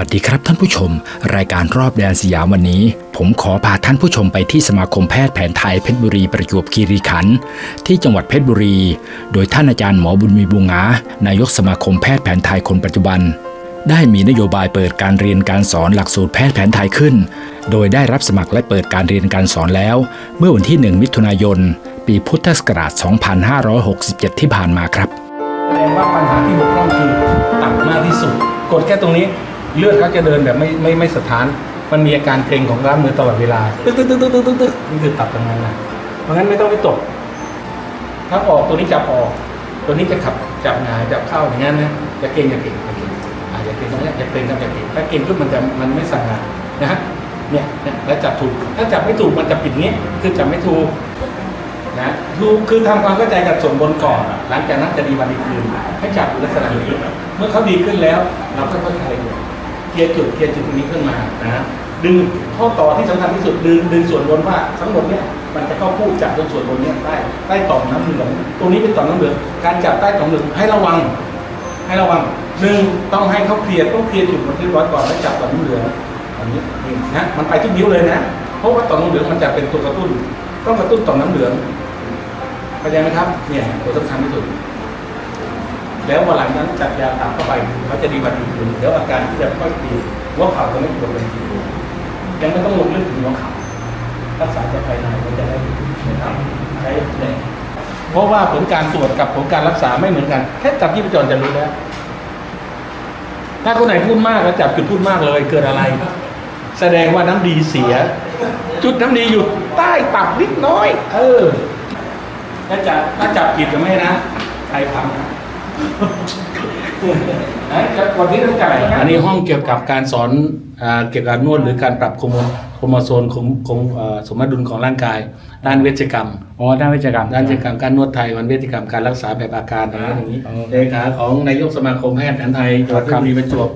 สวัสดีครับท่านผู้ชม รายการรอบแดนสยามวันนี้ ผมขอพาท่านผู้ชมไปที่สมาคมแพทย์แผนไทยเพชรบุรีประจวบคีรีขันธ์ที่จังหวัดเพชรบุรี โดยท่านอาจารย์หมอบุญมีบุงงานายกสมาคมแพทย์แผนไทยคนปัจจุบัน ได้มีนโยบายเปิดการเรียนการสอนหลักสูตรแพทย์แผนไทยขึ้น โดยได้รับสมัครและเปิดการเรียนการสอนแล้ว เมื่อวันที่ 1 มิถุนายน ปีพุทธศักราช 2567 ที่ผ่านมาครับแสดงว่าปัญหาที่บกพร่องคือตับมากที่สุดกดแค่ตรงนี้ เลือดเขาจะเดินแบบไม่ไม่ไม่สถาน มันมีอาการเกร็งของกล้ามเนื้อตลอดเวลา ตึ๊กตึ๊กตึ๊กตึ๊กตึ๊กตึ๊กตึ๊กนี่คือตับทำงานหนะเพราะงั้นไม่ต้องไปตก ถ้าออกตัวนี้จับออก ตัวนี้จะขับจับหงายจับเข้าอย่างนั้นนะอย่าเกร็งอย่าเกร็งอย่าเกร็งอาอย่าเกร็งตรงนี้อย่าเกร็งครับอย่าเกร็งถ้าเกร็งปุ๊บมันจะมันไม่สั่งงานนะฮะเนี่ยเนี่ยแล้วจับถูก ถ้าจับไม่ถูกมันจะปิดอย่างงี้คือจับไม่ถูกนะคือคือทำความเข้าใจกับส่วนบนก่อน หลังจากนั้นจะดีวันดีคืนให้จับลักษณะนี้เมื่อเขาดีขึ้นแล้ว เราก็ค่อยๆคลาย เคลียร์จุดเคลียร์จุดตรงนี้ขึ้นมานะดึงข้อต่อที่สำคัญที่สุดดึงดึงส่วนบนว่าทั้งหมดเนี้ยมันจะเข้าคู่จับตรงส่วนบนเนี้ยใต้ใต้ต่อมน้ำเหลืองตรงนี้เป็นต่อมน้ำเหลืองการจับใต้ต่อมเหลืองให้ระวัง ให้ระวังหนึ่งต้องให้เขาเคลียร์ต้องเคลียร์จุดมันเรียบร้อยก่อนแล้วจับต่อมน้ำเหลืองอันนี้นี่นะมันไปทุกนิ้วเลยนะเพราะว่าต่อมน้ำเหลืองมันจะเป็นตัวกระตุ้น ต้องกระตุ้นต่อมน้ำเหลืองเข้าใจไหมครับเนี่ยตัวสำคัญที่สุด แล้ววันหลังนั้นจัดยาตามเข้าไปเขาจะดีกว่าดีขึ้นเดี๋ยวอาการจะค่อยดีหัวเขาจะไม่ปวดเป็นทีเดียวยังไม่ต้องลงลึกถึงหัวเขารักษาจากภายในมันจะได้นะครับใช้แรงเพราะว่าผลการตรวจกับผลการรักษาไม่เหมือนกัน แค่จับที่ประจรจะรู้แล้วถ้าคนไหนพูดมากแล้วจับจุดพูดมากเลยเกิดอะไร แสดงว่าน้ำดีเสีย จุดน้ำดีอยู่ใต้ตับนิดน้อย เออถ้าจับถ้าจับผิดก็ไม่นะใครพังนะ วันนี้ต้องจ่ายอันนี้ห้องเกี่ยวกับการสอนเกี่ยวกับนวดหรือการปรับโครโมโครโมโซนของของสมดุลของร่างกาย ด้านเวชกรรมอ๋อด้านวิจกรรมด้านเวชกรรมการนวดไทยวันเวชกรรมการรักษาแบบอาการอย่างนี้อย่างนี้เลขาของนายกสมาคมแพทย์แผนไทยจังหวัดเพชรบุรีประจวบ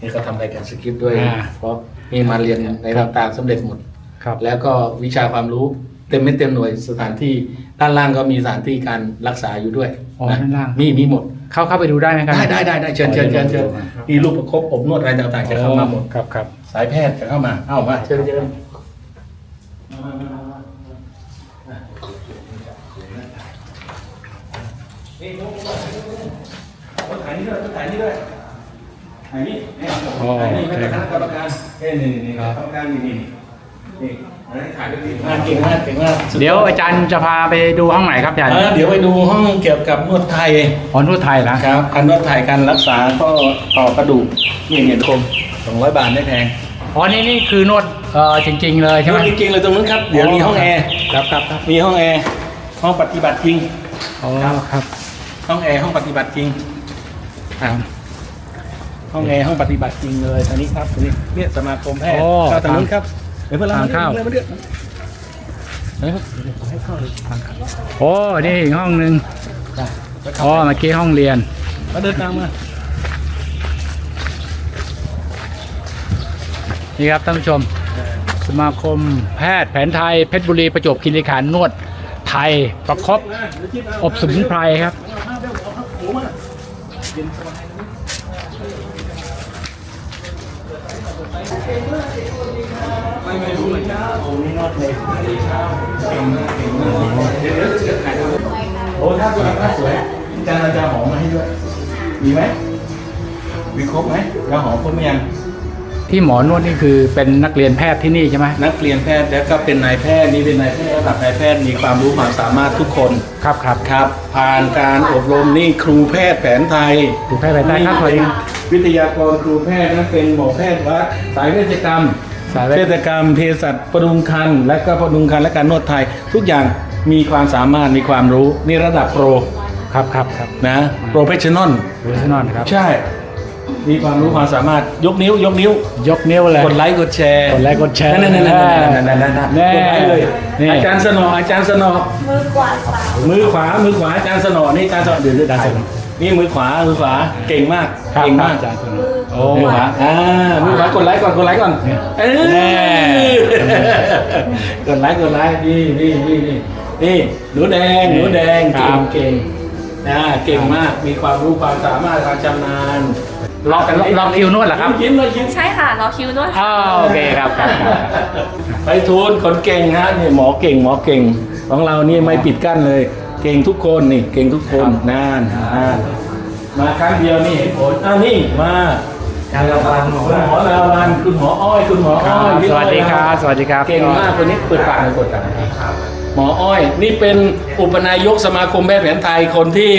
นี่เขาทำรายการสคริปต์ด้วยเพราะมีมาเรียนในต่างๆสำเร็จหมดครับแล้วก็วิชาความรู้เต็มไม่เต็มหน่วยสถานที่ด้านล่างก็มีสถานที่การรักษาอยู่ด้วยอ๋อนะด้านล่างมีมีหมด เข้าเข้าไปดูได้ไหมครับได้ได้ได้ได้เชิญเชิญเชิญเชิญมีรูปประคบอบนวดอะไรต่างๆจะเข้ามาหมดครับครับสายแพทย์จะเข้ามาเอ้ามาเชิญเชิญนี่ถ่ายนี่ด้วยถ่ายนี่ด้วยถ่ายนี่เนี่ยถ่ายนี่ไม่เป็นคณะกรรมการเอ้ยนี่นี่นี่กรรมการนี่นี่นี่ นี่ถ่ายด้วยดีมากเก่งมากเก่งมากสุเดี๋ยวอาจารย์จะพาไปดูห้องไหนครับอาจารย์เออเดี๋ยวไปดูห้องเกี่ยวกับนวดไทยอ๋อนวดไทยนะครับการนวดไทยการรักษาก็ต่อกระดูกนี่เหรียญคมสองร้อยบาทไม่แพงอ๋อนี่นี่คือนวดเอ่อจริง ๆ เลยใช่นไหมวดจริงๆเลยตรงนู้นครับเดี๋ยวมีห้องแอร์ครับครับครับมีห้องแอร์ห้องปฏิบัติจริงอ๋อครับ ห้องแอร์ห้องปฏิบัติจริงครับห้องแอร์ห้องปฏิบัติจริงเลยอันนี้ครับอันนี้เนี่ยสมาคมแพทย์โอ้เข้าทางนู้นครับ เดี๋ยวเพื่อนเราทางเข้าเพื่อนมาเดือดโอ้นี่อีกห้องหนึ่งจ้ะอ๋อเมื่อกี้ห้องเรียนมาเดินตามมานี่ครับท่านผู้ชม สมาคมแพทย์แผนไทยเพชรบุรีประจวบคีรีขันธ์นวดไทยประคบอบสมุนไพรครับ โอ้นี่นวดเลยเช้าเก่งมากเก่งมากเดี๋ยวเดี๋ยวเดี๋ยวถ่ายรูปโอ้ท่าสวยท่าสวยอาจารย์อาจารย์หอมมาให้ด้วย มีไหมมีครบไหมยาหอมครบไหมยังที่หมอนวดนี่คือเป็นนักเรียนแพทย์ที่นี่ใช่ไหมนักเรียนแพทย์แล้วก็เป็นนายแพทย์นี่เป็นนายแพทย์ระดับนายแพทย์มีความรู้ความสามารถทุกคนครับครับครับ ผ่านการอบรมนี่ครูแพทย์แผนไทยครูแพทย์แผนไทยครับสวัสดีนี่เป็นวิทยากรครูแพทย์นะเป็นหมอแพทย์ว่าสายเวชกรรม สายเวเวชชกรรมเภสัชประดุงคันและก็ประดุงคันและการนวดไทย ทุกอย่างมีความสามารถมีความรู้นี่ระดับโปรครับครับครับนะโปรเฟชชั่นอลโปรเฟชชั่นอลครับ ใช่ มีความรู้ความสามารถยกนิ้วยกนิ้ว ยกนิ้วเลย กดไลค์กดแชร์กดไลค์กดแชร์นั่นนั่นนั่นนั่นนั่นนั่นนั่นแน่กดไลค์เลยนี่ อาจารย์สนออาจารย์สนอมือขวาขวามือขวามือขวาอาจารย์สนอนี่อาจารย์สนอเดี๋ยวเดี๋ยวถ่ายนี่ มือขวา มือขวา เก่งมาก ครับเก่งครับมากอาจารย์โอ้มือขวา อ่า มือขวากดไลค์ก่อน กดไลค์ก่อน เออแน่กดไลค์กดไลค์นี่นี่นี่นี่นี่ หนูแดง หนูแดงครัเก่งบเก่งนะเก่งมาก มีความรู้ความสามารถความชำนาญลองลองคิวนวดเหรอครับ ยิ้มเลยยิ้ม ใช่ค่ะรอคิวนวดอ๋อโอเคครับครับครับ ไปทูลคนเก่งฮะนี่หมอเก่งหมอเก่ง ของเรานี่ไม่ปิดกั้นเลย เก่งทุกคนนี่เก่งทุกคนนานนานมาครั้งเดียวนี่เห็นผลอ่านี่มาการระบาดคุณหมอลาวันคุณหมออ้อยคุณหมออ้อยพี่สอ้อยวัสดีครับสวัสดีครับเก่งมากคนนี้เปิดปากเลยเปิดปากหมออ้อย นี่เป็นอุปนายกสมาคมแพทย์แผนไทยคนที่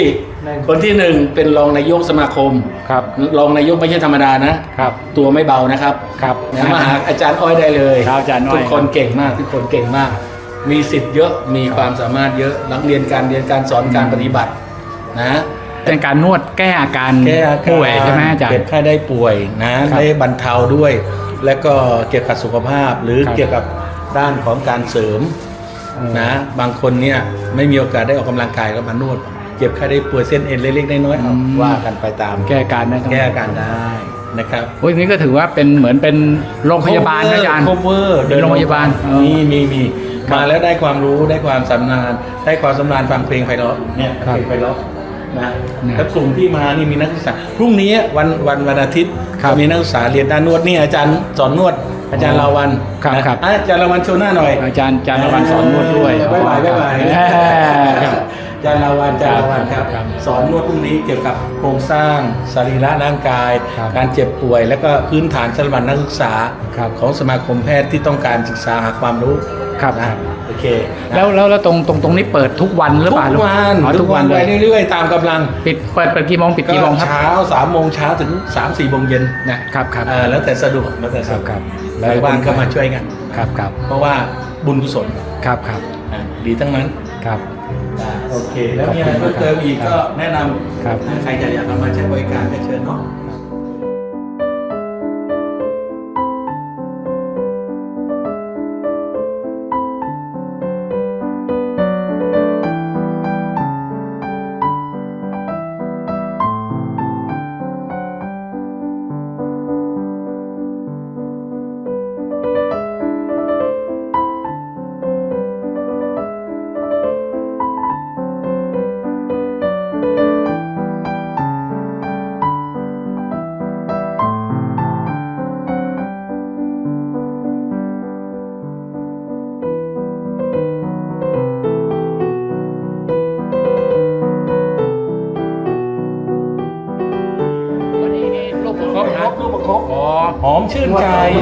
คนที่หนึ่งเป็นรองนายกสมาคมครับรองนายกไม่ใช่ธรรมดานะครับ ตัวไม่เบานะครับครับนะมาหาอาจารย์อ้อยได้เลยครับอาจารย์อ้อยทุกคนเก่งมากทุกคนเก่งมาก มีสิทธิ์เยอะมีความสามารถเยอะหลังเรียนการเรียนการสอนการปฏิบัตินะเป็นการนวดแก้อาการแก้อาการป่วยใช่ไหมอาจารเจ็บย์ไข้ได้ป่วยนะครับได้บรรเทาด้วย แล้วก็เกี่ยวกับสุขภาพหรือครับเกี่ยวกับด้านของการเสริมนะบางคนเนี่ยไม่มีโอกาสได้ออกกำลังกายก็มานวดเจ็บไข้ได้ป่วยเส้นเอ็นเล็กๆน้อยๆเอาว่ากันไปตาม แก้อาการได้ทั้งหมดแก้อาการได้นะครับโอ้ยนี่ก็ถือว่าเป็นเหมือนเป็นโรงพยาบาลนะอาจารย์โคเวอร์เป็นโรงพยาบาลเออมีมีมีครับ มาแล้วได้ความรู้ได้ความสำนาญได้ความสำนาญฟังเพลงไพเราะเนี่ยครับเพลงไพเราะนะเนี่ยแล้วกลุ่มที่มานี่มีนักศึกษาพรุ่งนี้วันวันวันอาทิตย์ครับมีนักศึกษาเรียนด้านนวดนี่อาจารย์สอนนวด อาจารย์ลาวันครับนะครับอะอาจารย์ลาวันโชว์หน้าหน่อยอาจารย์อาจารย์นวันสอนนวดด้วยบ๊ายบายบ๊ายบายแหมอา จารย์ลาวันอาจารย์ลาวันครับ ครับสอนนวดพรุ่งนี้เกี่ยวกับโครงสร้างสรีระร่างกาย ครับ การเจ็บป่วย และก็พื้นฐานสำหรับนักศึกษา ครับของสมาคมแพทย์ที่ต้องการศึกษาหาความรู้ครับนะโอเคนะแล้วแล้วแล้วตรงตรงตรงนี้เปิดทุกวันหรือทุเปล่ากวันอ๋อทุกวันไปเลยเรื่อยๆ ตามกำลังปิดเปิดเปิดกี่โมงปิดกี่โมงครับเช้าสามโมงเช้าถึงสามสี่โมงเย็นนะครับครับเออแล้วแต่สะดวกแล้วแต่ครัสะบดวกครับใครว่างก็มาช่วยกัน ครับครับเพราะว่าบุญกุศลครับครับอะดีทั้งนั้น ครับอ่าโอเค แล้วมีขอะอบไรคุณเพิ่มเติมอีกครัก็บแนะนำครับ ถ้าใครอยากอยากมาใช้บริการก็เชิญเนาะ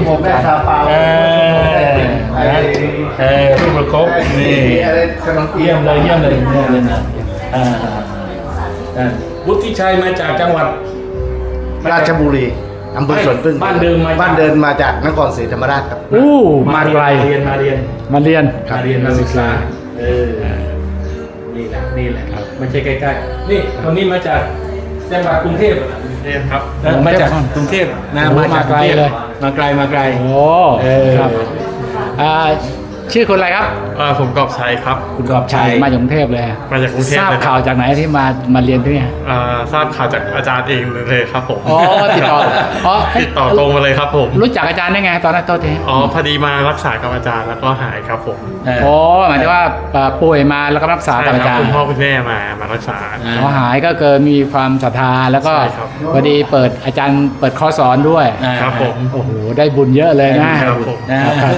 ผมได้ซาปาเออนะเออลูกประคบนี่อะไรขนมเยี่ยมเลยเยี่ยมเลยเยี่ยมเลยนะอ่าวุฒิชัยมาจากจังหวัด ราชบุรีอำเภอสวนพึ่งบ้านเดิมมาบ้านเดินมาจากนครศรีธรรมราชครับอู้มาไกลเรียนมาเรียนมาเรียนมาเรียนมาศึกษาเออนี่แหละนี่แหละครับไม่ใช่ใกล้ๆนี่คนนี้มาจาก จังหวัดกรุงเทพเทพครับเออมาจากกรุงเทพนะโอ้มาจากมาไกลเลยมาไกลมาไกล โอ้เออ ครับอ่า ชื่อคุณอะไรครับเอ่อผมกอบชัยครับ คุณกอบชัยมาจากกรุงเทพเลยมาจากกรุงเทพทราบเลยครับ ข่าวจากไหนที่มามาเรียนที่เนี่ยเอ่อทราบข่าวจากอาจารย์เองเลยครับผมอ๋อติดต่ออ๋อติดต่อตรงมาเลยครับผมรู้จักอาจารย์ได้ไง ตอนนั้นโทษทีอ๋อพอดีมารักษากับอาจารย์แล้วก็หายครับผมเออโอ้หมายถึงว่าเอ่อป่วยมาแล้วก็รักษาใช่กับอาคจารับรคุย์ณพ่อคุณแม่มามารักษา อ่าพอหายก็เกิดมีความศรัทธาแล้วก็ใช่ครับ พอดีเปิดอาจารย์เปิดคอร์สสอนด้วยอ่าครับผม โอ้โหได้บุญเยอะเลยนะครับผมนะครับ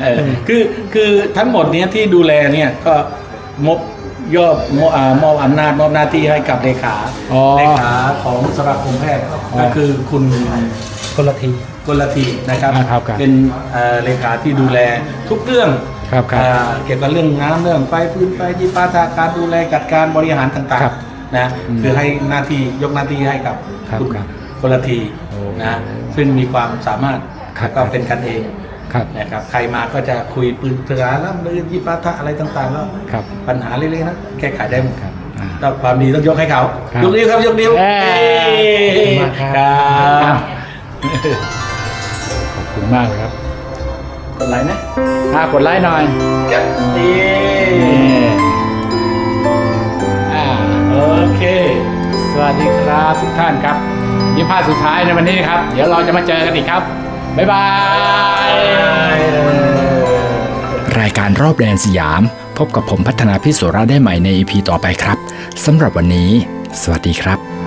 เออคือคือทั้งหมดเนี้ยที่ดูแลเนี่ยก็มบยอบมอบอ่ามอบอำนาจมอบหน้าที่ให้กับเลขาอ๋อ เลขาของสมาคมแพทย์ก็คือคุณกลที กลทีนะครับอ่าครับครับ เป็นเอ่อเลขาที่ดูแลทุกเรื่อง ครับครับ อ่าเกี่ยวกับเรื่องน้ำเรื่องไฟพื้นไฟที่ปาทาการดูแลจัดการบริหารต่างครับๆนะอืมคือให้หน้าที่ยกหน้าที่ให้กับครับคุณครับกลทีโอ้นะซึ่งมีความสามารถครับแล้วก็เป็นกันเอง ครับนะครับใครมาก็จะคุยปรึกษาล่ำลือยิปาทะอะไรต่างๆแล้วครับปัญหาเล็กๆนะแก้ไขได้หมดครับอ่าต้องความดีต้องยกให้เขาครับยกนิ้วครับยกนิ้วเอ้ยขอบคุณมากครับครับขอบคุณมากเลยครับกดไลค์นะอ่ากดไลค์หน่อยนี่นี่อ่าโอเค สวัสดีครับทุกท่านครับยี่ห้าสุดท้ายในวันนี้นะครับ เดี๋ยวเราจะมาเจอกันอีกครับ บ๊ายบาย รายการรอบแดนสยาม พบกับผมพัฒนาพิสุราได้ใหม่ในอีพีต่อไปครับสำหรับวันนี้ สวัสดีครับ